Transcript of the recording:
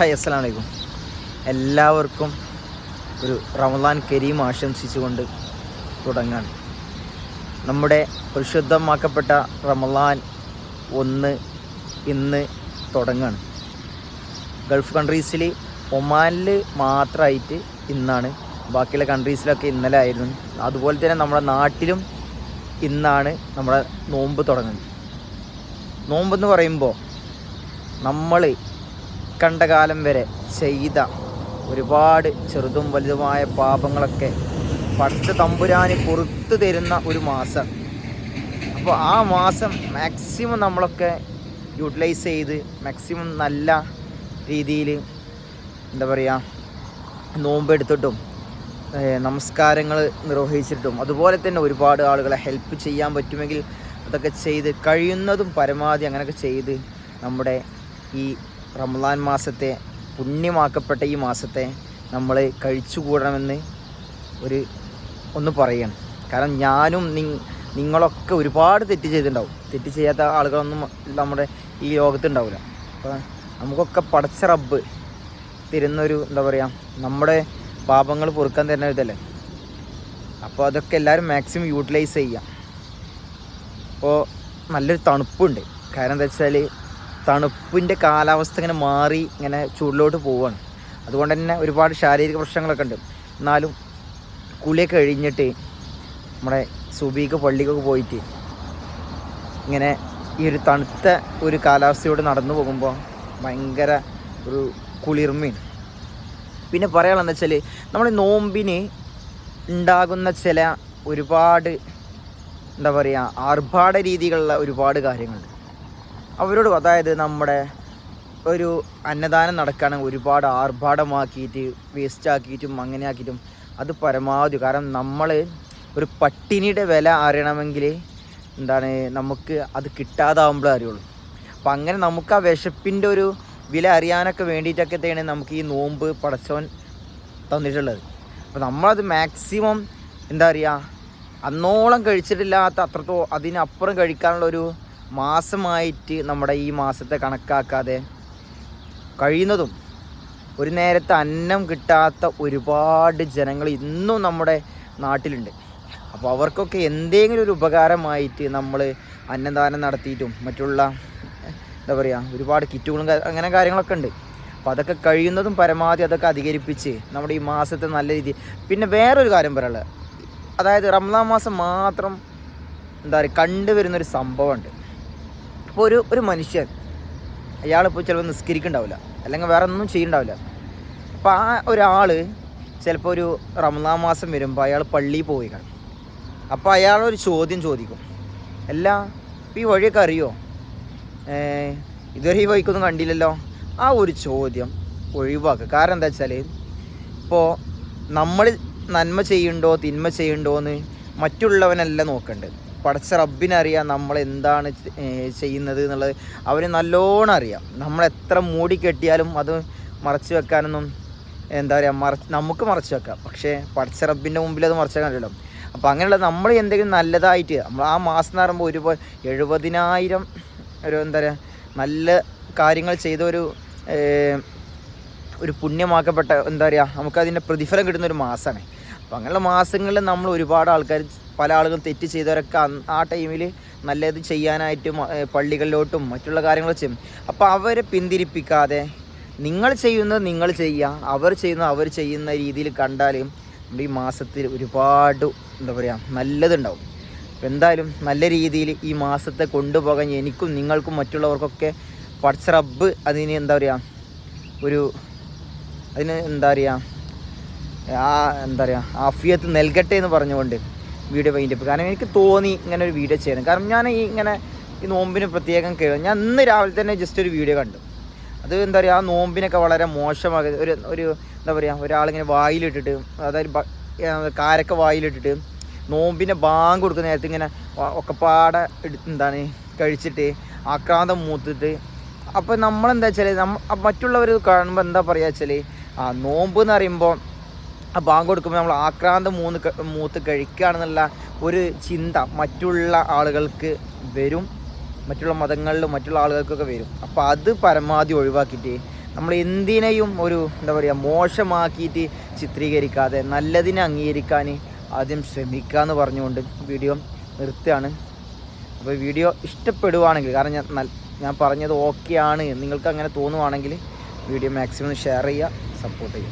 Hi അസ്സലാം വലൈക്കും എല്ലാവർക്കും ഒരു റമദാൻ കരീം ആശംസിച്ചുകൊണ്ട് തുടങ്ങാണ്. നമ്മുടെ പരിശുദ്ധമാക്കപ്പെട്ട റമദാൻ ഒന്ന് ഇന്ന് തുടങ്ങാണ്. ഗൾഫ് കൺട്രീസിൽ ഒമാനിൽ മാത്രമായിട്ട് ഇന്നാണ്. ബാക്കിയുള്ള കൺട്രീസിലൊക്കെ ഇന്നലെ ആയിരുന്നു. അതുപോലെ തന്നെ നമ്മുടെ നാട്ടിലും ഇന്നാണ് നമ്മുടെ നോമ്പ് തുടങ്ങുന്നത്. നോമ്പെന്ന് പറയുമ്പോൾ നമ്മൾ കണ്ട കാലം വരെ ചെയ്ത ഒരുപാട് ചെറുതും വലുതുമായ പാപങ്ങളൊക്കെ പഠിച്ച തമ്പുരാന് പുറത്തു തരുന്ന ഒരു മാസം. അപ്പോൾ ആ മാസം മാക്സിമം നമ്മളൊക്കെ യൂട്ടിലൈസ് ചെയ്ത് മാക്സിമം നല്ല രീതിയിൽ എന്താ പറയുക നോമ്പെടുത്തിട്ടും നമസ്കാരങ്ങൾ നിർവഹിച്ചിട്ടും അതുപോലെ തന്നെ ഒരുപാട് ആളുകളെ ഹെൽപ്പ് ചെയ്യാൻ പറ്റുമെങ്കിൽ അതൊക്കെ ചെയ്ത് കഴിയുന്നതും പരമാവധി അങ്ങനെയൊക്കെ ചെയ്ത് നമ്മുടെ ഈ റമദാൻ മാസത്തെ പുണ്യമാക്കപ്പെട്ട ഈ മാസത്തെ നമ്മൾ കഴിച്ചുകൂടണമെന്ന് ഒരു ഒന്ന് പറയണം. കാരണം ഞാനും നിങ്ങളൊക്കെ ഒരുപാട് തെറ്റ് ചെയ്തിട്ടുണ്ടാവും. തെറ്റ് ചെയ്യാത്ത ആളുകളൊന്നും നമ്മുടെ ഈ ലോകത്തുണ്ടാവില്ല. അപ്പോൾ നമുക്കൊക്കെ പടച്ച റബ്ബ് തരുന്നൊരു എന്താ പറയുക നമ്മുടെ പാപങ്ങൾ പൊറുക്കാൻ തരുന്ന ഇതല്ലേ? അപ്പോൾ അതൊക്കെ എല്ലാവരും മാക്സിമം യൂട്ടിലൈസ് ചെയ്യാം. അപ്പോൾ നല്ലൊരു തണുപ്പുണ്ട്. കാരണം എന്താ വെച്ചാൽ തണുപ്പിന്റെ കാലാവസ്ഥ ഇങ്ങനെ മാറി ഇങ്ങനെ ചൂടിലോട്ട് പോവുകയാണ് അതുകൊണ്ട് തന്നെ ഒരുപാട് ശാരീരിക പ്രശ്നങ്ങളൊക്കെ ഉണ്ട്. എന്നാലും കുളിയൊക്കെ കഴിഞ്ഞിട്ട് നമ്മുടെ സുബീക്ക് പള്ളിക്കൊക്കെ പോയിട്ട് ഇങ്ങനെ ഈ ഒരു തണുത്ത ഒരു കാലാവസ്ഥയോട് നടന്നു പോകുമ്പോൾ ഭയങ്കര ഒരു കുളിർമയാണ്. പിന്നെ പറയാനുള്ളതെന്ന് വെച്ചാൽ നമ്മൾ നോമ്പിന് ഉണ്ടാകുന്ന ചില ഒരുപാട് എന്താ പറയുക ആർഭാട രീതികളുള്ള ഒരുപാട് കാര്യങ്ങളുണ്ട്. അവരോട് അതായത് നമ്മുടെ ഒരു അന്നദാനം നടക്കുകയാണെങ്കിൽ ഒരുപാട് ആർഭാടമാക്കിയിട്ട് വേസ്റ്റ് ആക്കിയിട്ടും അങ്ങനെ ആക്കിയിട്ടും അത് പരമാവധി. കാരണം നമ്മൾ ഒരു പട്ടിണിയുടെ വില അറിയണമെങ്കിൽ എന്താണ് നമുക്ക് അത് കിട്ടാതാവുമ്പോഴേ അറിയുള്ളൂ. അപ്പം അങ്ങനെ നമുക്ക് ആ വിശപ്പിന്റെ ഒരു വില അറിയാനൊക്കെ വേണ്ടിയിട്ടൊക്കെ നമുക്ക് ഈ നോമ്പ് പടച്ചവൻ തന്നിട്ടുള്ളത്. അപ്പോൾ നമ്മളത് മാക്സിമം എന്താ പറയുക അന്നോളം കഴിച്ചിട്ടില്ലാത്ത അത്രത്തോ അതിനപ്പുറം കഴിക്കാനുള്ള ഒരു മാസമായിട്ട് നമ്മുടെ ഈ മാസത്തെ കണക്കാക്കാതെ കഴിയുന്നതും ഒരു നേരത്തെ അന്നം കിട്ടാത്ത ഒരുപാട് ജനങ്ങൾ ഇന്നും നമ്മുടെ നാട്ടിലുണ്ട്. അപ്പോൾ അവർക്കൊക്കെ എന്തെങ്കിലും ഒരു ഉപകാരമായിട്ട് നമ്മൾ അന്നദാനം നടത്തിയിട്ടും മറ്റുള്ള എന്താ പറയുക ഒരുപാട് കിറ്റുകളും അങ്ങനെ കാര്യങ്ങളൊക്കെ ഉണ്ട്. അപ്പോൾ അതൊക്കെ കഴിയുന്നതും പരമാവധി അതൊക്കെ അധികരിപ്പിച്ച് നമ്മുടെ ഈ മാസത്തെ നല്ല രീതി പിന്നെ വേറൊരു കാര്യം പറയാനുള്ളത്. അതായത് റംസാൻ മാസം മാത്രം എന്താ പറയുക കണ്ടുവരുന്നൊരു സംഭവമുണ്ട്. ഇപ്പോൾ ഒരു ഒരു മനുഷ്യൻ അയാളിപ്പോൾ ചിലപ്പോൾ നിസ്കരിക്കുന്നുണ്ടാവില്ല അല്ലെങ്കിൽ വേറെ ഒന്നും ചെയ്യുന്നുണ്ടാവില്ല അപ്പോൾ ആ ഒരാൾ ചിലപ്പോൾ ഒരു റമദാൻ മാസം വരുമ്പോൾ അയാൾ പള്ളിയിൽ പോയി കാണും. അപ്പോൾ അയാളൊരു ചോദ്യം ചോദിക്കും. അല്ല ഈ വഴിയൊക്കെ അറിയോ? ഇതുവരെ ഈ വഴിക്കൊന്നും കണ്ടില്ലല്ലോ? ആ ഒരു ചോദ്യം ഒഴിവാക്കുക. കാരണം എന്താ വെച്ചാൽ ഇപ്പോൾ നമ്മൾ നന്മ ചെയ്യുന്നുണ്ടോ തിന്മ ചെയ്യുന്നുണ്ടോ എന്ന് മറ്റുള്ളവനല്ല നോക്കേണ്ടത്. പടച്ച റബ്ബിനറിയാം നമ്മൾ എന്താണ് ചെയ്യുന്നത് എന്നുള്ളത് അവന് നല്ലോണം അറിയാം. നമ്മൾ എത്ര മൂടി കെട്ടിയാലും അത് മറച്ചു വെക്കാനൊന്നും എന്താ പറയുക മറച്ച് നമുക്ക് മറച്ചു വെക്കാം. പക്ഷേ പടച്ച റബ്ബിന്റെ മുമ്പിൽ അത് മറച്ചു വെക്കാൻ അപ്പോൾ അങ്ങനെയുള്ള നമ്മൾ എന്തെങ്കിലും നല്ലതായിട്ട് നമ്മൾ ആ മാസം എന്ന് പറയുമ്പോൾ ഒരു എഴുപതിനായിരം ഒരു എന്താ പറയുക നല്ല കാര്യങ്ങൾ ചെയ്ത ഒരു ഒരു പുണ്യമാക്കപ്പെട്ട എന്താ പറയുക നമുക്കതിന്റെ പ്രതിഫലം കിട്ടുന്ന ഒരു മാസമാണ്. അപ്പോൾ അങ്ങനെയുള്ള മാസങ്ങളിൽ നമ്മൾ ഒരുപാട് ആൾക്കാർ പല ആളുകളും തെറ്റ് ചെയ്തവരൊക്കെ ആ ടൈമിൽ നല്ലത് ചെയ്യാനായിട്ട് പള്ളികളിലോട്ടും മറ്റുള്ള കാര്യങ്ങൾ ചെയ്യും. അപ്പോൾ അവരെ പിന്തിരിപ്പിക്കാതെ നിങ്ങൾ ചെയ്യുന്നത് നിങ്ങൾ ചെയ്യുക അവർ ചെയ്യുന്നത് അവർ ചെയ്യുന്ന രീതിയിൽ കണ്ടാൽ നമ്മുടെ ഈ മാസത്തിൽ ഒരുപാട് എന്താ പറയുക നല്ലതുണ്ടാവും. അപ്പോൾ എന്തായാലും നല്ല രീതിയിൽ ഈ മാസത്തെ കൊണ്ടുപോകാൻ എനിക്കും നിങ്ങൾക്കും മറ്റുള്ളവർക്കൊക്കെ പടച്ച റബ്ബ് അതിന് എന്താ പറയുക ഒരു അതിന് എന്താ പറയുക ആ എന്താ പറയുക ആഫിയത്ത് നൽകട്ടെ എന്ന് പറഞ്ഞുകൊണ്ട് വീഡിയോ വൈൻഡപ്പ് കാരണം എനിക്ക് തോന്നി ഇങ്ങനെ ഒരു വീഡിയോ ചെയ്യണം കാരണം ഞാൻ ഈ ഇങ്ങനെ ഈ നോമ്പിന് പ്രത്യേകം കേൾക്കും ഞാൻ ഇന്ന് രാവിലെ തന്നെ ജസ്റ്റ് ഒരു വീഡിയോ കണ്ടു. അത് എന്താ പറയുക ആ നോമ്പിനൊക്കെ വളരെ മോശമാകുന്നത് ഒരു ഒരു എന്താ പറയുക ഒരാളിങ്ങനെ വായിലിട്ടിട്ട് അതായത് കാരൊക്കെ വായിലിട്ടിട്ട് നോമ്പിനെ ബാങ്ക് കൊടുക്കുന്ന നേരത്ത് ഇങ്ങനെ ഒക്കെപ്പാടെ എന്താണ് കഴിച്ചിട്ട് ആക്രാന്തം മൂത്തിട്ട് അപ്പോൾ നമ്മളെന്താ വെച്ചാൽ നമ്മ മറ്റുള്ളവർ കാണുമ്പോൾ എന്താ പറയുക വെച്ചാൽ ആ നോമ്പ് എന്ന് പറയുമ്പോൾ ആ ബാങ്ക് കൊടുക്കുമ്പോൾ നമ്മൾ ആക്രാന്തം മൂന്ന് മൂത്ത് കഴിക്കുകയാണെന്നുള്ള ഒരു ചിന്ത മറ്റുള്ള ആളുകൾക്ക് വരും. മറ്റുള്ള മതങ്ങളിലും മറ്റുള്ള ആളുകൾക്കൊക്കെ വരും. അപ്പോൾ അത് പരമാവധി ഒഴിവാക്കിയിട്ട് നമ്മൾ എന്തിനേയും ഒരു എന്താ പറയുക മോശമാക്കിയിട്ട് ചിത്രീകരിക്കാതെ നല്ലതിനെ അംഗീകരിക്കാൻ ആദ്യം ശ്രമിക്കുക എന്ന് പറഞ്ഞുകൊണ്ട് വീഡിയോ നിർത്തുകയാണ്. അപ്പോൾ വീഡിയോ ഇഷ്ടപ്പെടുവാണെങ്കിൽ കാരണം ഞാൻ ഞാൻ പറഞ്ഞത് ഓക്കെയാണ് നിങ്ങൾക്ക് അങ്ങനെ തോന്നുവാണെങ്കിൽ വീഡിയോ മാക്സിമം ഷെയർ ചെയ്യുക സപ്പോർട്ട് ചെയ്യുക.